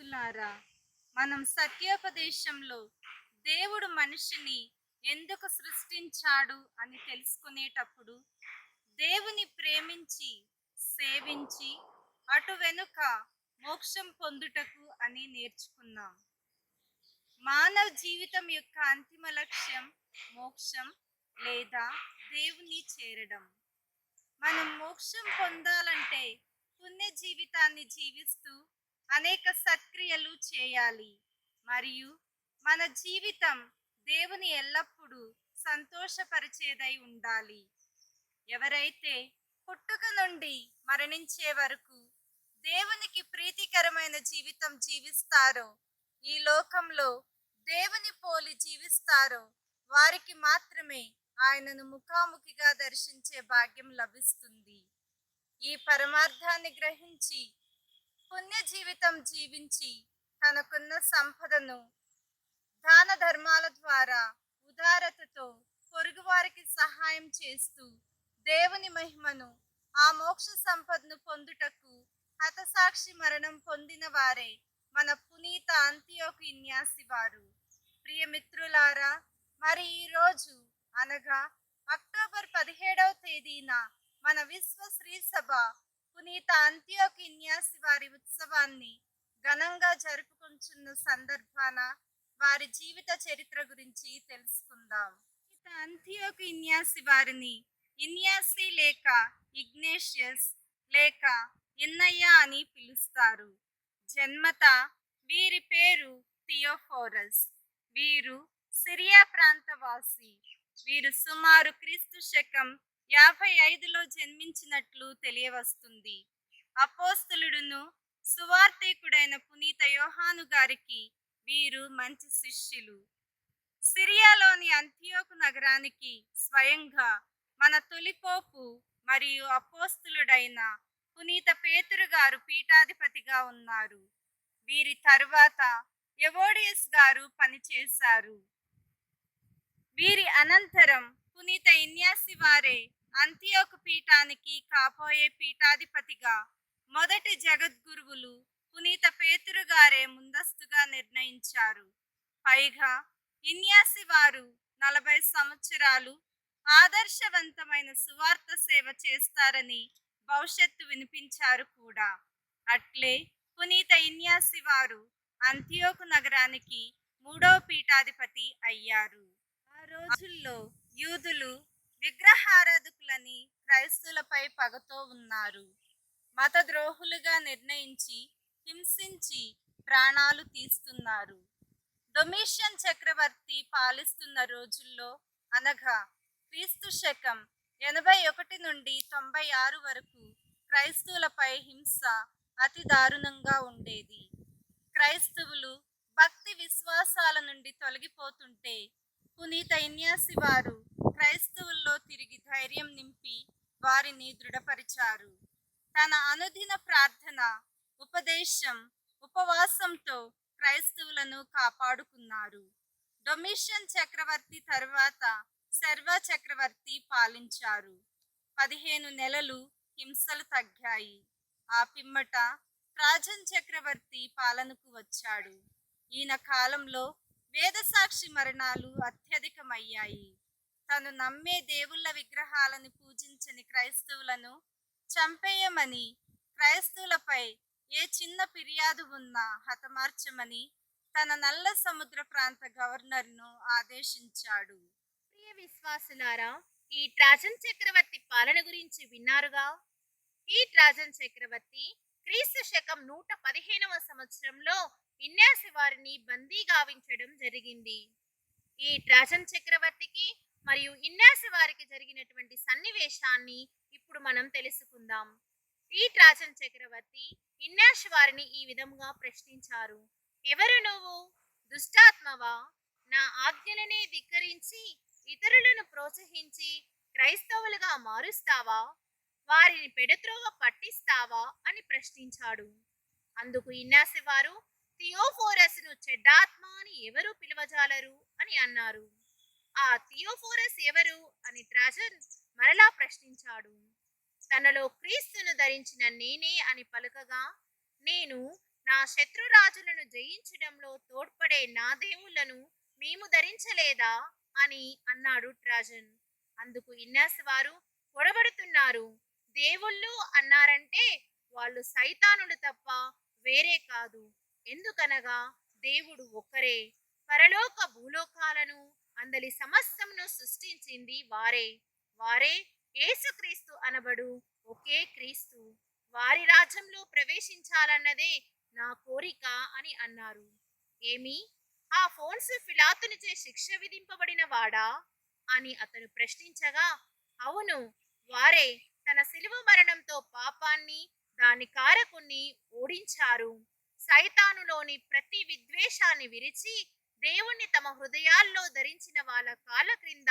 విశ్వాసులారా మనం సత్యోపదేశంలో దేవుడు మనిషిని ఎందుకు సృష్టించాడు అని తెలుసుకునేటప్పుడు దేవుని ప్రేమించి సేవించి అటు వెనుక మోక్షం పొందుటకు అని నేర్చుకున్నాం. మానవ జీవితం యొక్క అంతిమ లక్ష్యం మోక్షం లేదా దేవుని చేరడం. మనం మోక్షం పొందాలంటే పుణ్య జీవితాన్ని జీవిస్తూ అనేక సత్క్రియలు చేయాలి. మరియు మన జీవితం దేవుని ఎల్లప్పుడూ సంతోషపరిచేదై ఉండాలి. ఎవరైతే పుట్టుక నుండి మరణించే వరకు దేవునికి ప్రీతికరమైన జీవితం జీవిస్తారో ఈ లోకంలో దేవుని పోలి జీవిస్తారో వారికి మాత్రమే ఆయనను ముఖాముఖిగా దర్శించే భాగ్యం లభిస్తుంది. ఈ పరమార్థాన్ని గ్రహించి పుణ్య జీవితం జీవించి తనకున్న సంపదను దాన ధర్మాల ద్వారా ఉదారతతో పొరుగువారికి సహాయం చేస్తూ దేవుని మహిమను ఆ మోక్ష సంపదను పొందుటకు హతసాక్షి మరణం పొందిన వారే మన పునీత అంత్యోకు ఇన్యాసి వారు ప్రియమిత్రులారా మరి ఈ రోజు అనగా అక్టోబర్ పదిహేడవ తేదీన మన విశ్వ శ్రీ సభ పునీత అంత్యోకిన్యాసి వారి ఉత్సవాన్ని ఘనంగా జరుపుకుంటున్న సందర్భాన వారి జీవిత చరిత్ర గురించి తెలుసుకుందాం. పునీత అంత్యోకు ఇన్యాసి వారిని ఇన్యాసి లేక ఇగ్నేషియస్ లేక ఇన్నయ్య అని పిలుస్తారు. జన్మత వీరి పేరు థియోఫోరస్. వీరు సిరియా ప్రాంతవాసి. వీరు సుమారు క్రీస్తు శకం యాభై ఐదులో జన్మించినట్లు తెలియవస్తుంది. అపోస్తులుడును సువార్తీకుడైన పునీత యోహాను గారికి వీరు మంచి శిష్యులు. సిరియాలోని అంత్యోకు నగరానికి స్వయంగా మన తొలిపోపు మరియు అపోస్తులుడైన పునీత పేతురు గారు పీఠాధిపతిగా ఉన్నారు. వీరి తరువాత ఎవోడియస్ గారు పనిచేశారు. వీరి అనంతరం పునీత ఇన్యాసి వారే అంత్యోకు పీఠానికి కాబోయే పీఠాధిపతిగా మొదటి జగద్గురువులు పునీత పేతురు గారే ముందస్తుగా నిర్ణయించారు. పైగా ఇన్యాసి వారు నలభై సంవత్సరాలు ఆదర్శవంతమైన సువార్త సేవ చేస్తారని భవిష్యత్తు వినిపించారు కూడా. అట్లే పునీత ఇన్యాసి వారు అంత్యోకు నగరానికి మూడవ పీఠాధిపతి అయ్యారు. ఆ రోజుల్లో యూదులు విగ్రహారాధకులని క్రైస్తులపై పగతో ఉన్నారు. మతద్రోహులుగా నిర్ణయించి హింసించి ప్రాణాలు తీస్తున్నారు. డొమిషియన్ చక్రవర్తి పాలిస్తున్న రోజుల్లో అనగా క్రీస్తు శకం ఎనభై ఒకటి నుండి తొంభై ఆరు వరకు క్రైస్తవులపై హింస అతి దారుణంగా ఉండేది. క్రైస్తవులు భక్తి విశ్వాసాల నుండి తొలగిపోతుంటే పునీత ఇన్యాసి వారు క్రైస్తవుల్లో తిరిగి ధైర్యం నింపి వారిని దృఢపరిచారు. తన అనుదిన ప్రార్థన ఉపదేశం ఉపవాసంతో క్రైస్తవులను కాపాడుకున్నారు. డొమిషన్ చక్రవర్తి తరువాత సర్వ చక్రవర్తి పాలించారు. పదిహేను నెలలు హింసలు తగ్గాయి. ఆ పిమ్మట రాజన్ చక్రవర్తి పాలనకు వచ్చాడు. ఈయన కాలంలో వేదసాక్షి మరణాలు అత్యధికమయ్యాయి. తను నమ్మే దేవుళ్ళ విగ్రహాలను పూజించని క్రైస్తవులను చంపేయమని క్రైస్తవులపై ఏ చిన్న ఫిర్యాదు ఉన్నా హతమార్చమని తన నల్ల సముద్ర ప్రాంత గవర్నర్ను ఆదేశించాడు. ప్రియ విశ్వాసులారా ఈ ట్రాజన్ చక్రవర్తి పాలన గురించి విన్నారుగా? ఈ ట్రాజన్ చక్రవర్తి క్రీస్తు శకం నూట పదిహేనవ సంవత్సరంలో విన్యాసి వారిని బందీగావించడం జరిగింది. ఈ ట్రాజన్ చక్రవర్తికి మరియు ఇన్యాసి వారికి జరిగినటువంటి సన్నివేశాన్ని ఇప్పుడు మనం తెలుసుకుందాం. ఈ ట్రాజన్ చక్రవర్తి ఇన్యాష్ వారిని ఈ విధముగా ప్రశ్నించారు. ఎవరు నువ్వు? దుష్టాత్మవా? నా ఆజ్ఞలనే ధిక్కరించి ఇతరులను ప్రోత్సహించి క్రైస్తవులుగా మారుస్తావా? వారిని పెడత్రోవ పట్టిస్తావా? అని ప్రశ్నించాడు. అందుకు ఇన్నాసి వారు థియోఫోరస్ను చెడ్డాత్మ అని ఎవరు పిలవజాలరు? అని అన్నారు. ఆ థియోఫోరస్ ఎవరు? అని ట్రాజన్ మరలా ప్రశ్నించాడు. తనలో క్రీస్తును ధరించిన నేనే అని పలుకగా నేను నా శత్రురాజులను జయించడంలో తోడ్పడే నా దేవుళ్ళను మేము ధరించలేదా? అని అన్నాడు ట్రాజన్ అందుకు ఇన్నాస్ వారు పొడబడుతున్నారు. దేవుళ్ళు అన్నారంటే వాళ్ళు సైతానులు తప్ప వేరే కాదు. ఎందుకనగా దేవుడు ఒక్కరే. పరలోక భూలోకాలను అందలి సమస్తమును సృష్టించింది వారే. వారే యేసుక్రీస్తు అనబడు. ఒకే క్రీస్తు. వారి రాజ్యంలో ప్రవేశించాలన్నదే నా కోరిక అని అన్నారు. ఏమి? ఆ ఫోన్స్ ఫిలాతునిచే శిక్ష విధింపబడిన వాడా? అని అతను ప్రశ్నించగా అవును వారే తన సిలువ మరణంతో పాపాన్ని దాని కారకుణ్ణి ఓడించారు. సైతానులోని ప్రతి విద్వేషాన్ని విరిచి దేవుణ్ణి తమ హృదయాల్లో ధరించిన వాళ్ళ కాళ్ళ క్రింద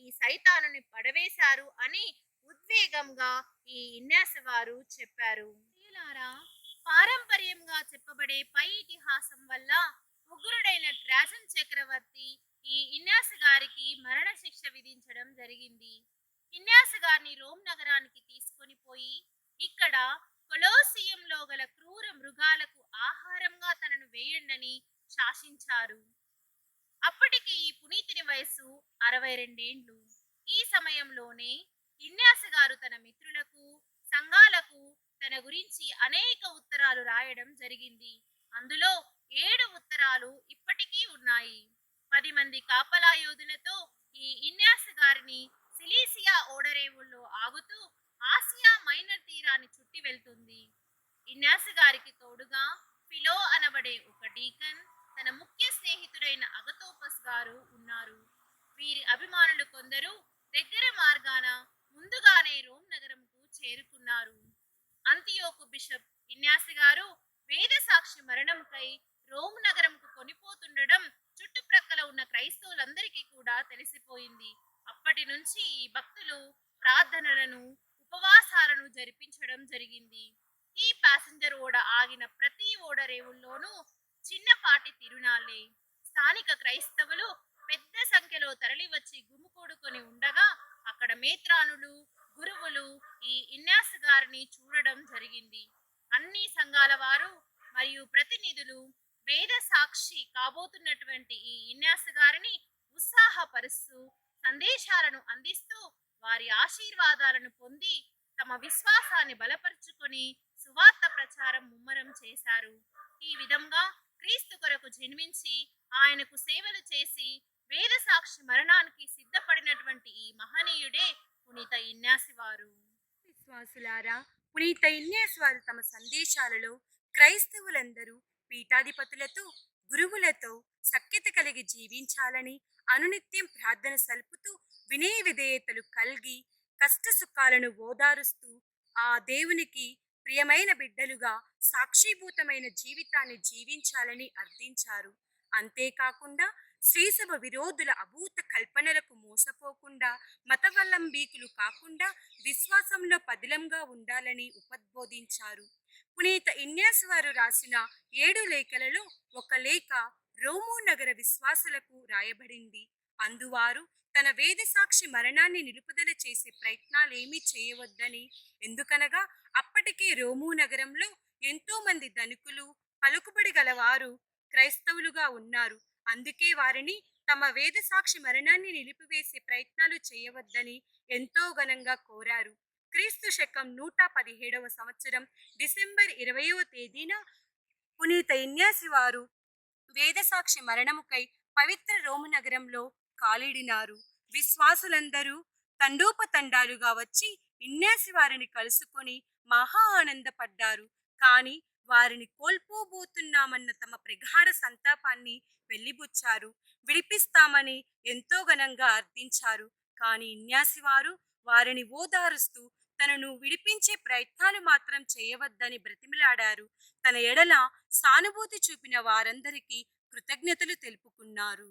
ఈ సైతానుని పడవేశారు అని ఉద్వేగంగా ఈ ఇన్యాస వారు చెప్పారు. పారంపర్యంగా చెప్పబడే పై ఇతిహాసం వల్ల ఉగ్రుడైన ట్రాజన్ చక్రవర్తి ఈ ఇన్యాస గారికి మరణ శిక్ష విధించడం జరిగింది. ఇన్యాస గారిని రోమ్ నగరానికి తీసుకొని పోయి ఇక్కడ కొలోసియంలో గల క్రూర మృగాలకు ఆహారంగా తనను వేయండని శాసించారు. అప్పటికి ఈ పునీతుని వయస్సు అరవై రెండేండ్లు. ఈ సమయంలోనే ఇన్యాస గారు తన మిత్రులకు సంఘాలకు తన గురించి అనేక ఉత్తరాలు రాయడం జరిగింది. అందులో ఏడు ఉత్తరాలు ఇప్పటికీ ఉన్నాయి. పది మంది కాపలా యోధులతో ఈ ఇన్యాస గారిని సిలీసియా ఓడరేవుల్లో ఆగుతూ ఆసియా మైనర్ తీరాన్ని చుట్టి వెళ్తుంది. ఇన్యాస గారికి తోడుగా ఫిలో అనబడే ఒక డీకన్ తన ముఖ్య స్నేహితుడైన అగతోపస్ గారు ఉన్నారు. వీరి అభిమానులు కొందరు దగ్గర మార్గాన ముందుగానే రోమ్ నగరంకు చేరుకున్నారు. అంతియోకు బిషప్ ఇన్యాసి గారు వేద సాక్షి మరణంకై రోమ్ నగరంకు కొనిపోతుండడం చుట్టుప్రక్కల ఉన్న క్రైస్తవులందరికీ కూడా తెలిసిపోయింది. అప్పటి నుంచి ఈ భక్తులు ప్రార్థనలను ఉపవాసాలను జరిపించడం జరిగింది. ఈ ప్యాసింజర్ ఓడ ఆగిన ప్రతి ఓడ రేవుల్లోనూ చిన్నపాటి తిరునాళ్ళే. స్థానిక క్రైస్తవులు పెద్ద సంఖ్యలో తరలివచ్చి గుమికూడుకొని ఉండగా అక్కడ మేత్రానులు గురువులు ఈ ఇన్యాస్ గారిని చూడడం జరిగింది. అన్ని సంఘాల వారు మరియు ప్రతినిధులు వేద సాక్షి కాబోతున్నటువంటి ఈ ఇన్యాస్ గారిని ఉత్సాహపరుస్తూ సందేశాలను అందిస్తూ వారి ఆశీర్వాదాలను పొంది తమ విశ్వాసాన్ని బలపరుచుకొని సువార్త ప్రచారం ముమ్మరం చేశారు. ఈ విధంగా క్రీస్తు కొరకు జన్మించి ఆయనకు సేవలు చేసి వేద సాక్షి మరణానికి సిద్ధపడినటువంటి ఈ మహనీయుడే పునీత ఇన్యాసి వారు విశ్వాసులారా పునీత ఇన్యాసి వారు తమ సందేశాలలో క్రైస్తవులందరూ పీఠాధిపతులతో గురువులతో సఖ్యత కలిగి జీవించాలని అనునిత్యం ప్రార్థన సలుపుతూ వినయ విధేయతలు కలిగి కష్ట సుఖాలను ఓదారుస్తూ ఆ దేవునికి ప్రియమైన బిడ్డలుగా సాక్షీభూతమైన జీవితాన్ని జీవించాలని అర్థించారు. అంతేకాకుండా శ్రీసభ విరోధుల అభూత కల్పనలకు మోసపోకుండా మతవలంబీకులు కాకుండా విశ్వాసంలో పదిలంగా ఉండాలని ఉపద్బోధించారు పునీత ఇన్యాస్ వారు రాసిన ఏడు లేఖలలో ఒక లేఖ రోమో నగర విశ్వాసులకు రాయబడింది. అందువారు తన వేద సాక్షి మరణాన్ని నిలుపుదల చేసే ప్రయత్నాలేమీ చేయవద్దని. ఎందుకనగా అప్పటికే రోము నగరంలో ఎంతోమంది ధనికులు పలుకుబడి గలవారు క్రైస్తవులుగా ఉన్నారు. అందుకే వారిని తమ వేద సాక్షి మరణాన్ని నిలిపివేసే ప్రయత్నాలు చేయవద్దని ఎంతో ఘనంగా కోరారు. క్రీస్తు శకం నూట పదిహేడవ సంవత్సరం డిసెంబర్ ఇరవయవ తేదీన పునీత ఇన్యాసి వారు వేదసాక్షి మరణముకై పవిత్ర రోము నగరంలో కాలిడినారు. విశ్వాసులందరూ తండోపతండాలుగా వచ్చి ఇన్యాసి వారిని కలుసుకొని మహా ఆనందపడ్డారు. కానీ వారిని కోల్పోబోతున్నామన్న తమ ప్రగాఢ సంతాపాన్ని వెళ్ళిబుచ్చారు విడిపిస్తామని ఎంతో ఘనంగా అర్థించారు. కానీ ఇన్యాసి వారు వారిని ఓదారుస్తూ తనను విడిపించే ప్రయత్నాలు మాత్రం చేయవద్దని బ్రతిమిలాడారు. తన ఎడల సానుభూతి చూపిన వారందరికీ కృతజ్ఞతలు తెలుపుకున్నారు.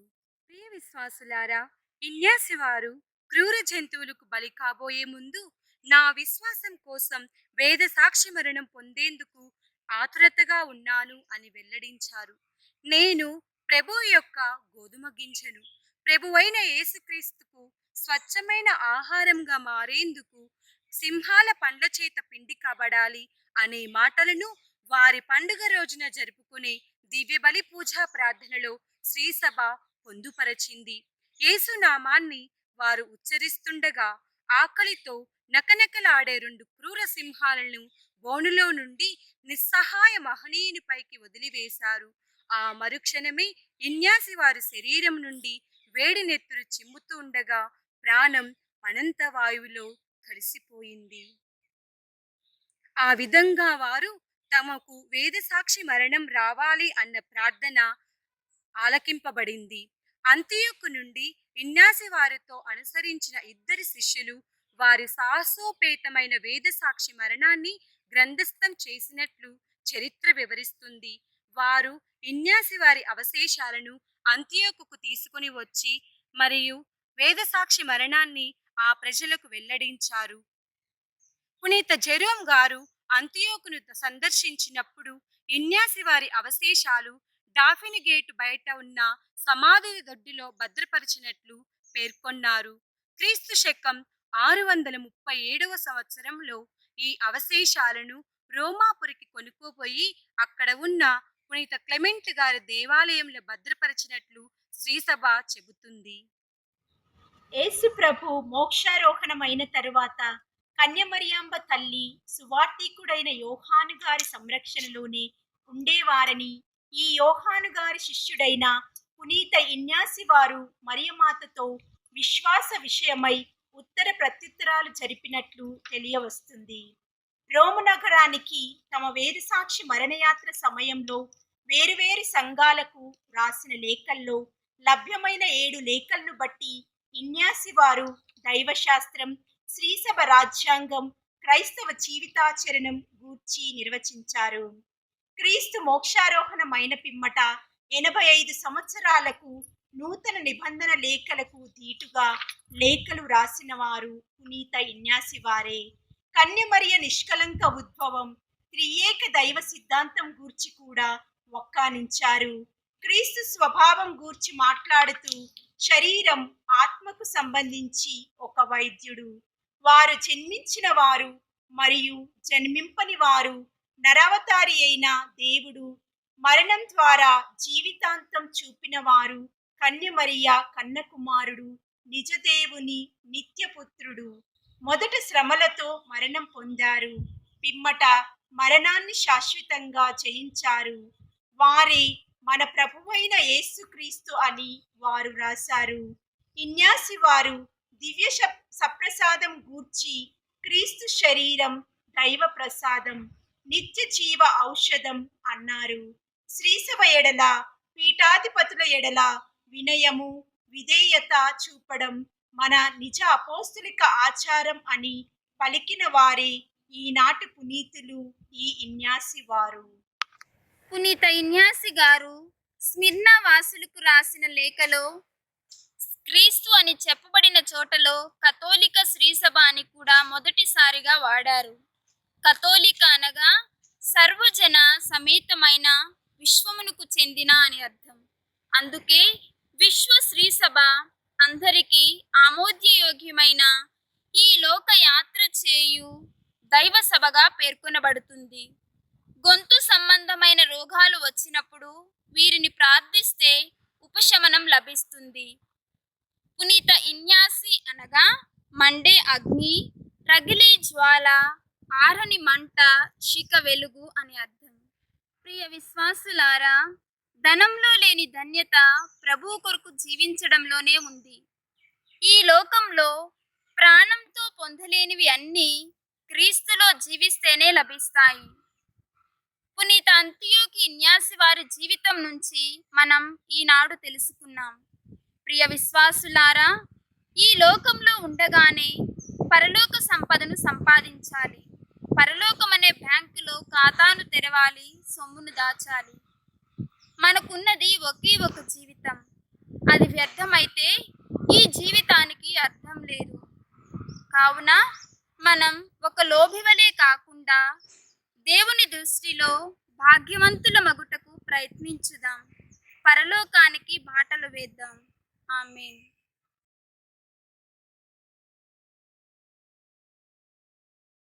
ప్రియ విశ్వాసులారా ఇన్యాసి వారు క్రూర జంతువులకు బలి కాబోయే ముందు నా విశ్వాసం కోసం వేద సాక్షి మరణం పొందేందుకు ఆతురతగా ఉన్నాను అని వెల్లడించారు. నేను ప్రభు యొక్క గోధుమ గింజను ప్రభువైన యేసుక్రీస్తుకు స్వచ్ఛమైన ఆహారంగా మారేందుకు సింహాల పండ్ల చేత పిండి కాబడాలి అనే మాటలను వారి పండుగ రోజున జరుపుకునే దివ్య బలి పూజా ప్రార్థనలో శ్రీసభ పొందుపరచింది. యేసునామాన్ని వారు ఉచ్చరిస్తుండగా ఆకలితో నకనకలాడే రెండు క్రూర సింహాలను బోనులో నుండి నిస్సహాయ మహనీయుని పైకి వదిలివేశారు. ఆ మరుక్షణమే ఇన్యాసి వారి శరీరం నుండి వేడి నెత్తురు చిమ్ముతూ ఉండగా ప్రాణం అనంత వాయువులో కలిసిపోయింది. ఆ విధంగా వారు తమకు వేదసాక్షి మరణం రావాలి అన్న ప్రార్థన ఆలకింపబడింది. అంత్యకు నుండి ఇన్నాసి వారితో అనుసరించిన ఇద్దరు శిష్యులు వారి సాహసోపేతమైన వేదసాక్షి మరణాన్ని గ్రంథస్థం చేసినట్లు చరిత్ర వివరిస్తుంది. వారు ఇన్యాసి వారి అవశేషాలను అంత్యోకుకు తీసుకుని వచ్చి మరియు వేదసాక్షి మరణాన్ని ఆ ప్రజలకు వెల్లడించారు. పునీత జెరోమ్ గారు అంత్యోకును సందర్శించినప్పుడు ఇన్యాసి వారి అవశేషాలు డాఫిన్ గేటు బయట ఉన్న సమాధి దొడ్డిలో భద్రపరిచినట్లు పేర్కొన్నారు. క్రీస్తు శకం ఆరు వందల ముప్పై ఏడవ సంవత్సరంలో ఈ అవశేషాలను రోమాపురికి కొనుక్కోపోయి అక్కడ ఉన్న పునీత క్లెమెంట్ గారి దేవాలయంలో భద్రపరిచినట్లు శ్రీసభ చెబుతుంది. యేసు ప్రభు మోక్షారోహణమైన తరువాత కన్యమరియాంబ తల్లి సువార్థికుడైన యోహాను గారి సంరక్షణలోనే ఉండేవారని ఈ యోహాను గారి శిష్యుడైన పునీత ఇన్యాసి వారు మరియమాతతో విశ్వాస విషయమై ఉత్తర ప్రత్యుత్తరాలు జరిపినట్లు తెలియవస్తుంది. రోము నగరానికి తమ వేదసాక్షి మరణయాత్ర సమయంలో వేరువేరు సంఘాలకు రాసిన లేఖల్లో లభ్యమైన ఏడు లేఖలను బట్టి ఇన్యాసి వారు దైవశాస్త్రం శ్రీసభ రాజ్యాంగం క్రైస్తవ జీవితాచరణం గూర్చి నిర్వచించారు. క్రీస్తు మోక్షారోహణమైన పిమ్మట ఎనభై ఐదు సంవత్సరాలకు నూతన నిబంధన లేఖలకు దీటుగా లేఖలు రాసిన వారు పునీత ఇన్యాసి వారే కన్యమరియ నిష్కలంక ఉద్భవం త్రియేక దైవ సిద్ధాంతం గూర్చి కూడా ఒక్కానించారు క్రీస్తు స్వభావం గూర్చి మాట్లాడుతూ శరీరం ఆత్మకు సంబంధించి ఒక వైద్యుడు. వారు జన్మించిన వారు మరియు జన్మింపని వారు నరవతారి అయిన దేవుడు మరణం ద్వారా జీవితాంతం చూపిన వారు కన్యమరియ కన్నకుమారుడు నిజదేవుని నిత్యపుత్రుడు. మొదట శ్రమలతో మరణం పొందారు. పిమ్మట మరణాన్ని శాశ్వతంగా జయించారు. వారే మన ప్రభువైన యేసుక్రీస్తు అని వారు రాశారు. ఇన్యాసి వారు దివ్య సప్రసాదం గూర్చి క్రీస్తు శరీరం దైవ ప్రసాదం. నిత్య జీవ ఔషధం అన్నారు. శ్రీసభ ఎడల పీఠాధిపతుల ఎడల వినయము విధేయత చూపడం మన నిజ అపోస్తులిక ఆచారం అని పలికిన వారే ఈనాటి పునీతులు ఈ ఇన్యాసి వారు. పునీత ఇన్యాసి గారు స్మిర్నా వాసులకు రాసిన లేఖలో క్రీస్తు అని చెప్పబడిన చోటలో కథోలిక శ్రీసభ అని కూడా మొదటిసారిగా వాడారు. కథోలిక అనగా సర్వజన సమేతమైన విశ్వమునకు చెందిన అని అర్థం. అందుకే విశ్వ శ్రీసభ అందరికీ ఆమోద్యయోగ్యమైన ఈ లోక యాత్ర చేయు దైవ సభగా పేర్కొనబడుతుంది. గొంతు సంబంధమైన రోగాలు వచ్చినప్పుడు వీరిని ప్రార్థిస్తే ఉపశమనం లభిస్తుంది. పునీత ఇన్యాసి అనగా మండే అగ్ని రగిలే జ్వాల ఆరని మంట చిక వెలుగు అని అర్థం. ప్రియ విశ్వాసులారా ధనంలో లేని ధన్యత ప్రభు కొరకు జీవించడంలోనే ఉంది. ఈ లోకంలో ప్రాణంతో పొందలేనివి అన్నీ క్రీస్తులో జీవిస్తేనే లభిస్తాయి. పునీత అంత్యోకి ఇన్యాసి వారి జీవితం నుంచి మనం ఈనాడు తెలుసుకున్నాం. ప్రియ విశ్వాసులారా ఈ లోకంలో ఉండగానే పరలోక సంపదను సంపాదించాలి. పరలోకం అనే బ్యాంకులో ఖాతాను తెరవాలి సొమ్మును దాచాలి. మనకున్నది ఒకే ఒక జీవితం. అది వ్యర్థమైతే ఈ జీవితానికి అర్థం లేదు. కావున మనం ఒక లోభివలే కాకుండా దేవుని దృష్టిలో భాగ్యవంతుల మగుటకు ప్రయత్నించుదాం. పరలోకానికి బాటలు వేద్దాం. ఆమె